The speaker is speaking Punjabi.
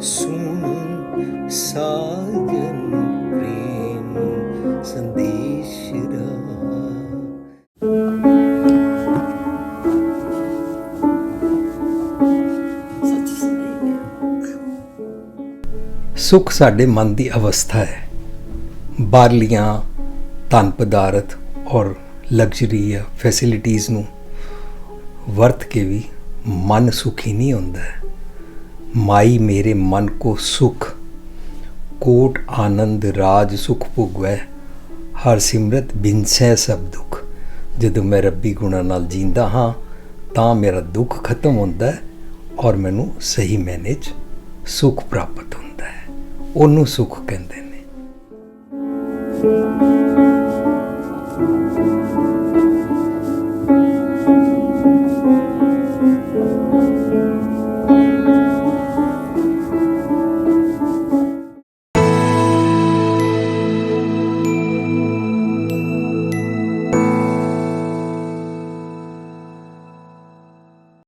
ਸੁਣ ਸਾਜਨ ਪ੍ਰੇਮ ਸੰਦੇਸ਼ ਰਾ ਸੁਖ ਸਾਡੇ ਮਨ ਦੀ ਅਵਸਥਾ ਹੈ। ਬਾਹਰਲੀਆਂ ਧਨ ਪਦਾਰਥ ਔਰ ਲਗਜ਼ਰੀ ਜਾਂ ਫੈਸਿਲਿਟੀਆਂ ਨੂੰ ਵਰਤ ਕੇ ਵੀ ਮਨ ਸੁਖੀ ਨਹੀਂ ਹੁੰਦਾ। ਹੈ ਮਾਈ ਮੇਰੇ ਮਨ ਕੋ ਸੁਖ, ਕੋਟ ਆਨੰਦ ਰਾਜ ਸੁਖ ਭੁਗਵੈ, ਹਰ ਸਿਮਰਤ ਬਿਨਸੈ ਸਭ ਦੁੱਖ। ਜਦੋਂ ਮੈਂ ਰੱਬੀ ਗੁਣਾਂ ਨਾਲ ਜੀਂਦਾ ਹਾਂ, ਤਾਂ ਮੇਰਾ ਦੁੱਖ ਖਤਮ ਹੁੰਦਾ ਹੈ ਔਰ ਮੈਨੂੰ ਸਹੀ ਮੈਨੇ 'ਚ ਸੁਖ ਪ੍ਰਾਪਤ ਹੁੰਦਾ ਹੈ। ਉਹਨੂੰ ਸੁਖ ਕਹਿੰਦੇ ਨੇ।